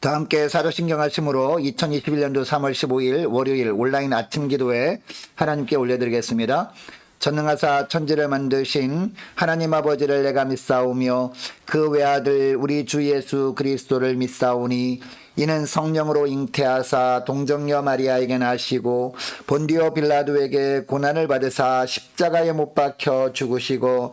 다 함께 사도신경 하심으로 2021년도 3월 15일 월요일 온라인 아침 기도에 하나님께 올려드리겠습니다. 전능하사 천지를 만드신 하나님 아버지를 내가 믿사오며 그 외아들 우리 주 예수 그리스도를 믿사오니 이는 성령으로 잉태하사 동정녀 마리아에게 나시고 본디오 빌라도에게 고난을 받으사 십자가에 못 박혀 죽으시고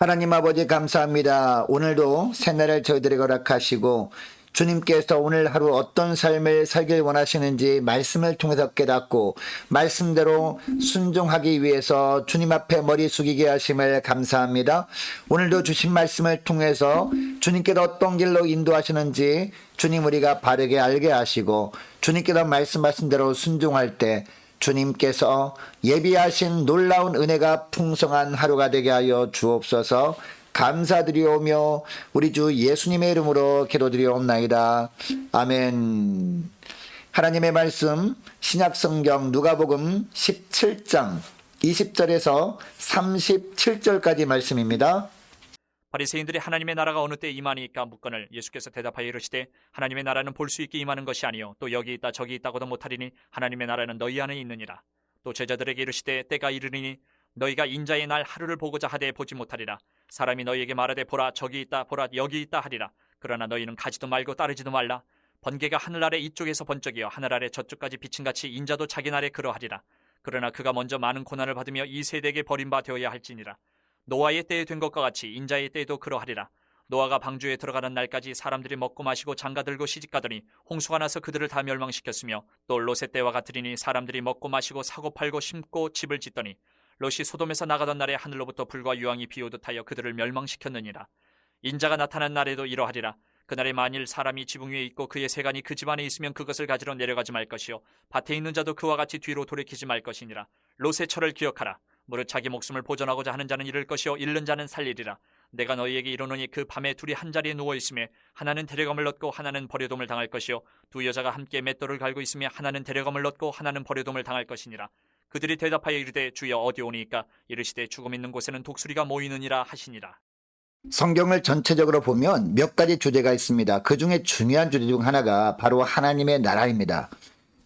하나님 아버지 감사합니다. 오늘도 새날을 저희들에게 허락하시고 주님께서 오늘 하루 어떤 삶을 살길 원하시는지 말씀을 통해서 깨닫고 말씀대로 순종하기 위해서 주님 앞에 머리 숙이게 하심을 감사합니다. 오늘도 주신 말씀을 통해서 주님께서 어떤 길로 인도하시는지 주님 우리가 바르게 알게 하시고 주님께서 말씀하신 대로 순종할 때 주님께서 예비하신 놀라운 은혜가 풍성한 하루가 되게 하여 주옵소서 감사드리오며 우리 주 예수님의 이름으로 기도드리옵나이다. 아멘. 하나님의 말씀 신약성경 누가복음 17장 20절에서 37절까지 말씀입니다. 바리새인들이 하나님의 나라가 어느 때 임하니까 묻거늘 예수께서 대답하여 이르시되 하나님의 나라는 볼 수 있게 임하는 것이 아니요 또 여기 있다 저기 있다고도 못하리니 하나님의 나라는 너희 안에 있느니라. 또 제자들에게 이르시되 때가 이르리니 너희가 인자의 날 하루를 보고자 하되 보지 못하리라. 사람이 너희에게 말하되 보라 저기 있다 보라 여기 있다 하리라. 그러나 너희는 가지도 말고 따르지도 말라. 번개가 하늘 아래 이쪽에서 번쩍이어 하늘 아래 저쪽까지 비친 같이 인자도 자기 날에 그러하리라. 그러나 그가 먼저 많은 고난을 받으며 이 세대에게 버림바 되어야 할지니라 노아의 때에 된 것과 같이 인자의 때에도 그러하리라. 노아가 방주에 들어가는 날까지 사람들이 먹고 마시고 장가들고 시집가더니 홍수가 나서 그들을 다 멸망시켰으며 또 롯의 때와 같으리니 사람들이 먹고 마시고 사고 팔고 심고 집을 짓더니 롯이 소돔에서 나가던 날에 하늘로부터 불과 유황이 비오듯 하여 그들을 멸망시켰느니라. 인자가 나타난 날에도 이러하리라. 그날에 만일 사람이 지붕 위에 있고 그의 세간이 그 집안에 있으면 그것을 가지러 내려가지 말 것이요 밭에 있는 자도 그와 같이 뒤로 돌이키지 말 것이니라. 롯의 철을 기억하라. 무릇 자기 목숨을 보존하고자 하는 자는 잃을 것이요 잃는 자는 살리리라. 내가 너희에게 이르노니 그 밤에 둘이 한 자리에 누워 있음에 하나는 데려감을 얻고 하나는 버려둠을 당할 것이요 두 여자가 함께 맷돌을 갈고 있으며 하나는 데려감을 얻고 하나는 버려둠을 당할 것이니라. 그들이 대답하여 이르되 주여 어디 오니까 이르시되 죽음 있는 곳에는 독수리가 모이느니라 하시니라. 성경을 전체적으로 보면 몇 가지 주제가 있습니다. 그 중에 중요한 주제 중 하나가 바로 하나님의 나라입니다.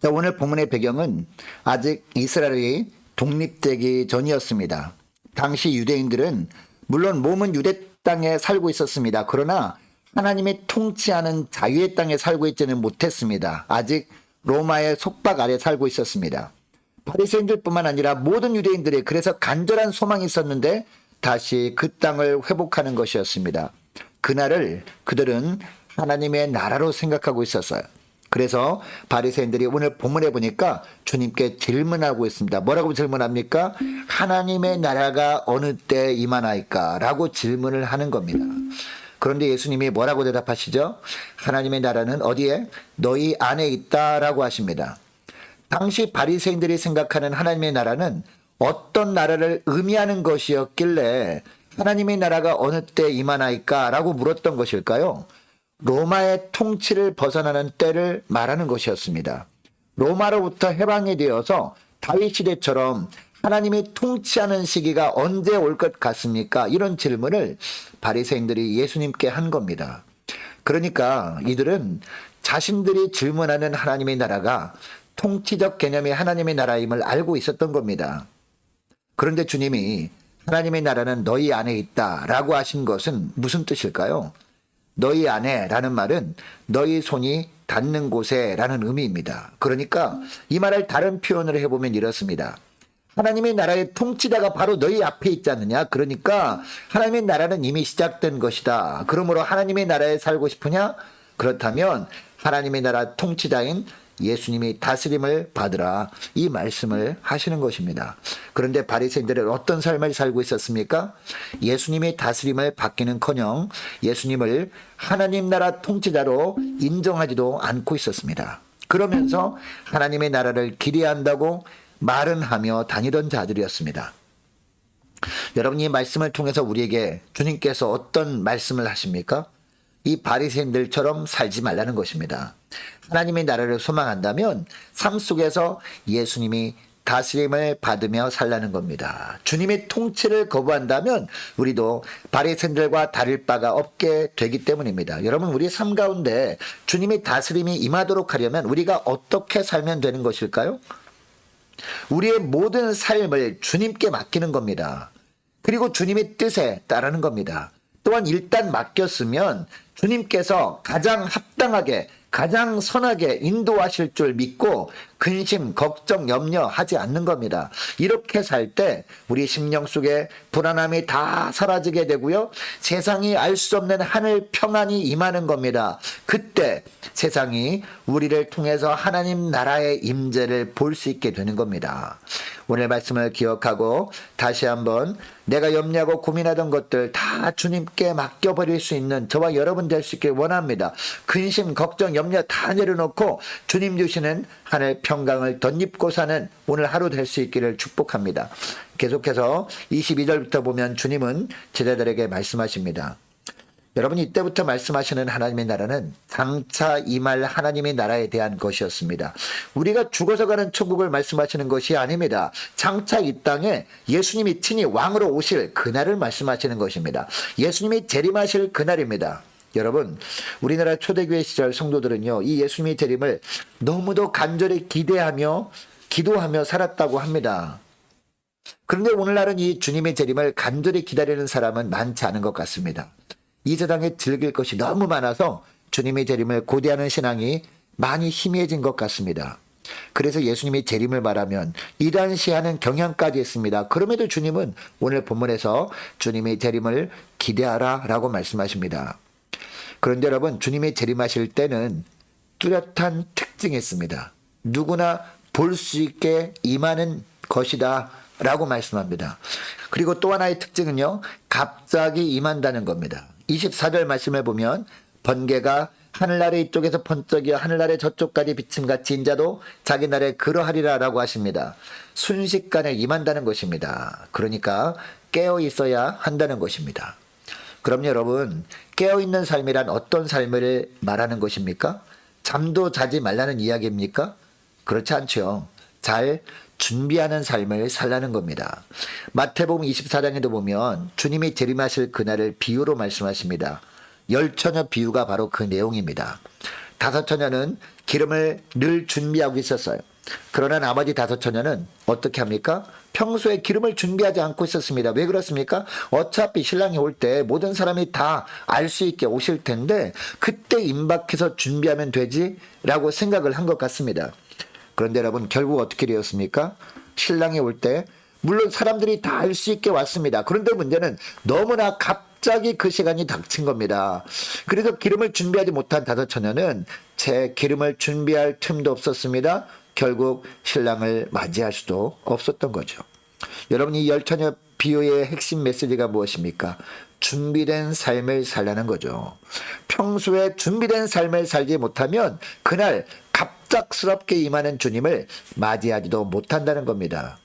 자, 오늘 본문의 배경은 아직 이스라엘이 독립되기 전이었습니다. 당시 유대인들은 물론 몸은 유대 땅에 살고 있었습니다. 그러나 하나님이 통치하는 자유의 땅에 살고 있지는 못했습니다. 아직 로마의 속박 아래 살고 있었습니다. 바리새인들뿐만 아니라 모든 유대인들이 그래서 간절한 소망이 있었는데 다시 그 땅을 회복하는 것이었습니다. 그날을 그들은 하나님의 나라로 생각하고 있었어요. 그래서 바리새인들이 오늘 본문에 보니까 주님께 질문하고 있습니다. 뭐라고 질문합니까? 하나님의 나라가 어느 때 임하나이까라고 질문을 하는 겁니다. 그런데 예수님이 뭐라고 대답하시죠? 하나님의 나라는 어디에 너희 안에 있다라고 하십니다. 당시 바리새인들이 생각하는 하나님의 나라는 어떤 나라를 의미하는 것이었길래 하나님의 나라가 어느 때 임하나이까라고 물었던 것일까요? 로마의 통치를 벗어나는 때를 말하는 것이었습니다. 로마로부터 해방이 되어서 다윗 시대처럼 하나님이 통치하는 시기가 언제 올 것 같습니까? 이런 질문을 바리새인들이 예수님께 한 겁니다. 그러니까 이들은 자신들이 질문하는 하나님의 나라가 통치적 개념의 하나님의 나라임을 알고 있었던 겁니다. 그런데 주님이 하나님의 나라는 너희 안에 있다 라고 하신 것은 무슨 뜻일까요? 너희 안에라는 말은 너희 손이 닿는 곳에라는 의미입니다. 그러니까 이 말을 다른 표현으로 해보면 이렇습니다. 하나님의 나라의 통치자가 바로 너희 앞에 있지 않느냐? 그러니까 하나님의 나라는 이미 시작된 것이다. 그러므로 하나님의 나라에 살고 싶으냐? 그렇다면 하나님의 나라 통치자인 예수님이 다스림을 받으라 이 말씀을 하시는 것입니다. 그런데 바리새인들은 어떤 삶을 살고 있었습니까? 예수님이 다스림을 받기는커녕 예수님을 하나님 나라 통치자로 인정하지도 않고 있었습니다. 그러면서 하나님의 나라를 기대한다고 말은 하며 다니던 자들이었습니다. 여러분 이 말씀을 통해서 우리에게 주님께서 어떤 말씀을 하십니까? 이 바리새인들처럼 살지 말라는 것입니다. 하나님의 나라를 소망한다면 삶 속에서 예수님이 다스림을 받으며 살라는 겁니다. 주님의 통치를 거부한다면 우리도 바리새인들과 다를 바가 없게 되기 때문입니다. 여러분 우리 삶 가운데 주님의 다스림이 임하도록 하려면 우리가 어떻게 살면 되는 것일까요? 우리의 모든 삶을 주님께 맡기는 겁니다. 그리고 주님의 뜻에 따르는 겁니다. 또한 일단 맡겼으면 주님께서 가장 합당하게 가장 선하게 인도하실 줄 믿고 근심, 걱정, 염려 하지 않는 겁니다. 이렇게 살 때 우리 심령 속에 불안함이 다 사라지게 되고요. 세상이 알 수 없는 하늘 평안이 임하는 겁니다. 그때 세상이 우리를 통해서 하나님 나라의 임재를 볼 수 있게 되는 겁니다. 오늘 말씀을 기억하고 다시 한번 내가 염려하고 고민하던 것들 다 주님께 맡겨버릴 수 있는 저와 여러분 될 수 있길 원합니다. 근심, 걱정, 염려 다 내려놓고 주님 주시는 하늘 평 강을 덧입고 사는 오늘 하루 될 수 있기를 축복합니다. 계속해서 22절부터 보면 주님은 제자들에게 말씀하십니다. 여러분 이때부터 말씀하시는 하나님의 나라는 장차 임할 하나님의 나라에 대한 것이었습니다. 우리가 죽어서 가는 천국을 말씀하시는 것이 아닙니다. 장차 이 땅에 예수님이 친히 왕으로 오실 그날을 말씀하시는 것입니다. 예수님이 재림하실 그날입니다. 여러분, 우리나라 초대교회 시절 성도들은요, 이 예수님의 재림을 너무도 간절히 기대하며 기도하며 살았다고 합니다. 그런데 오늘날은 이 주님의 재림을 간절히 기다리는 사람은 많지 않은 것 같습니다. 이 세상에 즐길 것이 너무 많아서 주님의 재림을 고대하는 신앙이 많이 희미해진 것 같습니다. 그래서 예수님이 재림을 말하면 이단시하는 경향까지 있습니다. 그럼에도 주님은 오늘 본문에서 주님의 재림을 기대하라 라고 말씀하십니다. 그런데 여러분, 주님이 재림하실 때는 뚜렷한 특징이 있습니다. 누구나 볼 수 있게 임하는 것이다. 라고 말씀합니다. 그리고 또 하나의 특징은요, 갑자기 임한다는 겁니다. 24절 말씀을 보면, 번개가 하늘나라 이쪽에서 번쩍이어 하늘나라 저쪽까지 비침같이 인자도 자기 날에 그러하리라 라고 하십니다. 순식간에 임한다는 것입니다. 그러니까 깨어 있어야 한다는 것입니다. 그럼 여러분, 깨어있는 삶이란 어떤 삶을 말하는 것입니까? 잠도 자지 말라는 이야기입니까? 그렇지 않죠. 잘 준비하는 삶을 살라는 겁니다. 마태복음 24장에도 보면 주님이 재림하실 그날을 비유로 말씀하십니다. 열 처녀 비유가 바로 그 내용입니다. 다섯 처녀는 기름을 늘 준비하고 있었어요. 그러나 나머지 다섯 처녀는 어떻게 합니까? 평소에 기름을 준비하지 않고 있었습니다. 왜 그렇습니까? 어차피 신랑이 올 때 모든 사람이 다 알 수 있게 오실 텐데 그때 임박해서 준비하면 되지라고 생각을 한 것 같습니다. 그런데 여러분 결국 어떻게 되었습니까? 신랑이 올 때 물론 사람들이 다 알 수 있게 왔습니다. 그런데 문제는 너무나 갑자기 그 시간이 닥친 겁니다. 그래서 기름을 준비하지 못한 다섯 처녀는 제 기름을 준비할 틈도 없었습니다. 결국 신랑을 맞이할 수도 없었던 거죠. 여러분 이 열처녀 비유의 핵심 메시지가 무엇입니까? 준비된 삶을 살라는 거죠. 평소에 준비된 삶을 살지 못하면 그날 갑작스럽게 임하는 주님을 맞이하지도 못한다는 겁니다.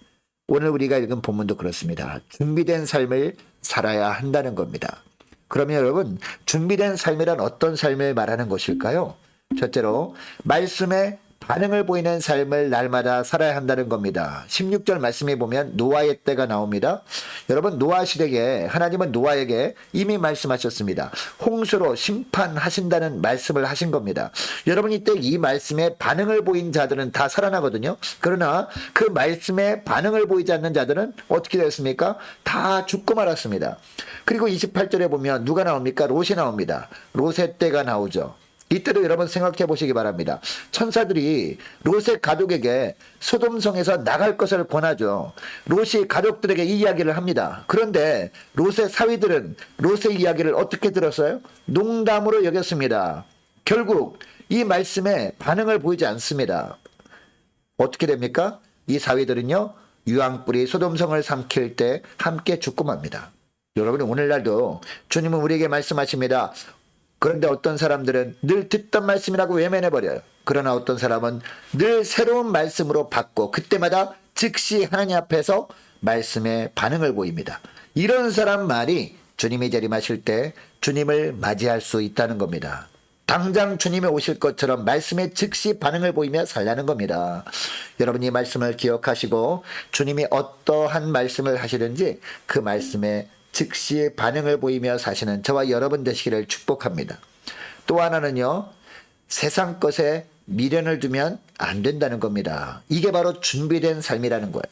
오늘 우리가 읽은 본문도 그렇습니다. 준비된 삶을 살아야 한다는 겁니다. 그러면 여러분, 준비된 삶이란 어떤 삶을 말하는 것일까요? 첫째로, 말씀에 반응을 보이는 삶을 날마다 살아야 한다는 겁니다. 16절 말씀에 보면 노아의 때가 나옵니다. 여러분, 노아 시대에 하나님은 노아에게 이미 말씀하셨습니다. 홍수로 심판하신다는 말씀을 하신 겁니다. 여러분, 이때 이 말씀에 반응을 보인 자들은 다 살아나거든요. 그러나 그 말씀에 반응을 보이지 않는 자들은 어떻게 되었습니까? 다 죽고 말았습니다. 그리고 28절에 보면 누가 나옵니까? 롯이 나옵니다. 롯의 때가 나오죠. 이때도 여러분 생각해 보시기 바랍니다. 천사들이 롯의 가족에게 소돔성에서 나갈 것을 권하죠. 롯이 가족들에게 이 이야기를 합니다. 그런데 롯의 사위들은 롯의 이야기를 어떻게 들었어요? 농담으로 여겼습니다. 결국 이 말씀에 반응을 보이지 않습니다. 어떻게 됩니까? 이 사위들은요, 유황불이 소돔성을 삼킬 때 함께 죽고 맙니다. 여러분, 오늘날도 주님은 우리에게 말씀하십니다. 그런데 어떤 사람들은 늘 듣던 말씀이라고 외면해 버려요. 그러나 어떤 사람은 늘 새로운 말씀으로 받고 그때마다 즉시 하나님 앞에서 말씀에 반응을 보입니다. 이런 사람만이 주님이 재림하실 때 주님을 맞이할 수 있다는 겁니다. 당장 주님이 오실 것처럼 말씀에 즉시 반응을 보이며 살라는 겁니다. 여러분 이 말씀을 기억하시고 주님이 어떠한 말씀을 하시든지 그 말씀에 즉시 반응을 보이며 사시는 저와 여러분 되시기를 축복합니다. 또 하나는요. 세상 것에 미련을 두면 안 된다는 겁니다. 이게 바로 준비된 삶이라는 거예요.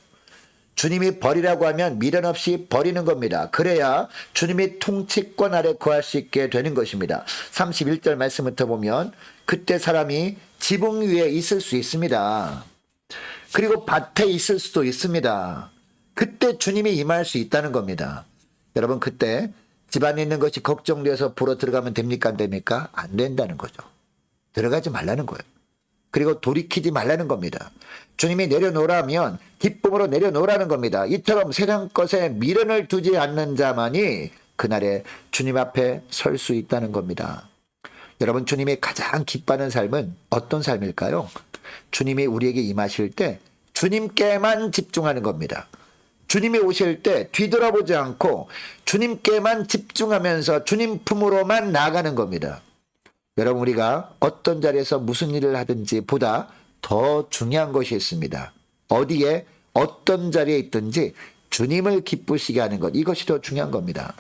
주님이 버리라고 하면 미련 없이 버리는 겁니다. 그래야 주님이 통치권 아래 거할 수 있게 되는 것입니다. 31절 말씀부터 보면 그때 사람이 지붕 위에 있을 수 있습니다. 그리고 밭에 있을 수도 있습니다. 그때 주님이 임할 수 있다는 겁니다. 여러분 그때 집안에 있는 것이 걱정돼서 보러 들어가면 됩니까 안 됩니까? 안 된다는 거죠. 들어가지 말라는 거예요. 그리고 돌이키지 말라는 겁니다. 주님이 내려놓으라면 기쁨으로 내려놓으라는 겁니다. 이처럼 세상 것에 미련을 두지 않는 자만이 그날에 주님 앞에 설 수 있다는 겁니다. 여러분 주님이 가장 기뻐하는 삶은 어떤 삶일까요? 주님이 우리에게 임하실 때 주님께만 집중하는 겁니다. 주님이 오실 때 뒤돌아보지 않고 주님께만 집중하면서 주님 품으로만 나가는 겁니다. 여러분 우리가 어떤 자리에서 무슨 일을 하든지 보다 더 중요한 것이 있습니다. 어디에 어떤 자리에 있든지 주님을 기쁘시게 하는 것 이것이 더 중요한 겁니다.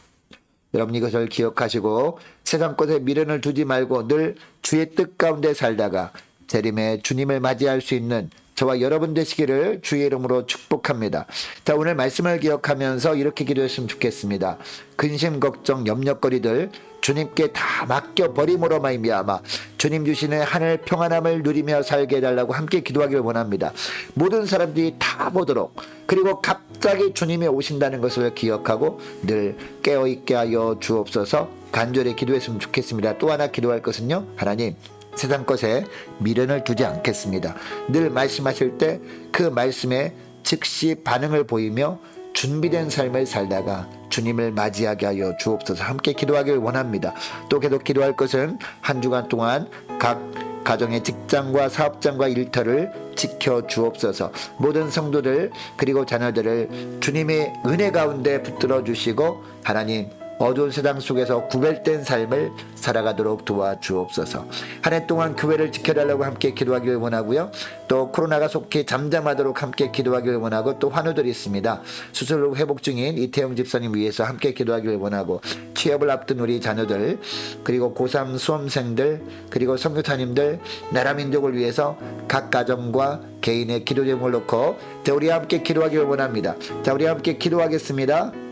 여러분 이것을 기억하시고 세상 것에 미련을 두지 말고 늘 주의 뜻 가운데 살다가 재림에 주님을 맞이할 수 있는 저와 여러분 되시기를 주의 이름으로 축복합니다. 자, 오늘 말씀을 기억하면서 이렇게 기도했으면 좋겠습니다. 근심, 걱정, 염려거리들 주님께 다 맡겨 버림으로 말미암아 주님 주시는 하늘 평안함을 누리며 살게 해달라고 함께 기도하기를 원합니다. 모든 사람들이 다 보도록 그리고 갑자기 주님이 오신다는 것을 기억하고 늘 깨어 있게 하여 주옵소서 간절히 기도했으면 좋겠습니다. 또 하나 기도할 것은요. 하나님 세상 것에 미련을 두지 않겠습니다. 늘 말씀하실 때 그 말씀에 즉시 반응을 보이며 준비된 삶을 살다가 주님을 맞이하게 하여 주옵소서 함께 기도하길 원합니다. 또 계속 기도할 것은 한 주간 동안 각 가정의 직장과 사업장과 일터를 지켜 주옵소서. 모든 성도들 그리고 자녀들을 주님의 은혜 가운데 붙들어 주시고 하나님 어두운 세상 속에서 구별된 삶을 살아가도록 도와주옵소서. 한 해 동안 교회를 지켜달라고 함께 기도하기를 원하고요. 또 코로나가 속히 잠잠하도록 함께 기도하기를 원하고 또 환우들이 있습니다. 수술 후 회복 중인 이태영 집사님 위해서 함께 기도하기를 원하고 취업을 앞둔 우리 자녀들 그리고 고3 수험생들 그리고 선교사님들 나라 민족을 위해서 각 가정과 개인의 기도 제목을 놓고 자 우리 함께 기도하기를 원합니다. 자 우리 함께 기도하겠습니다.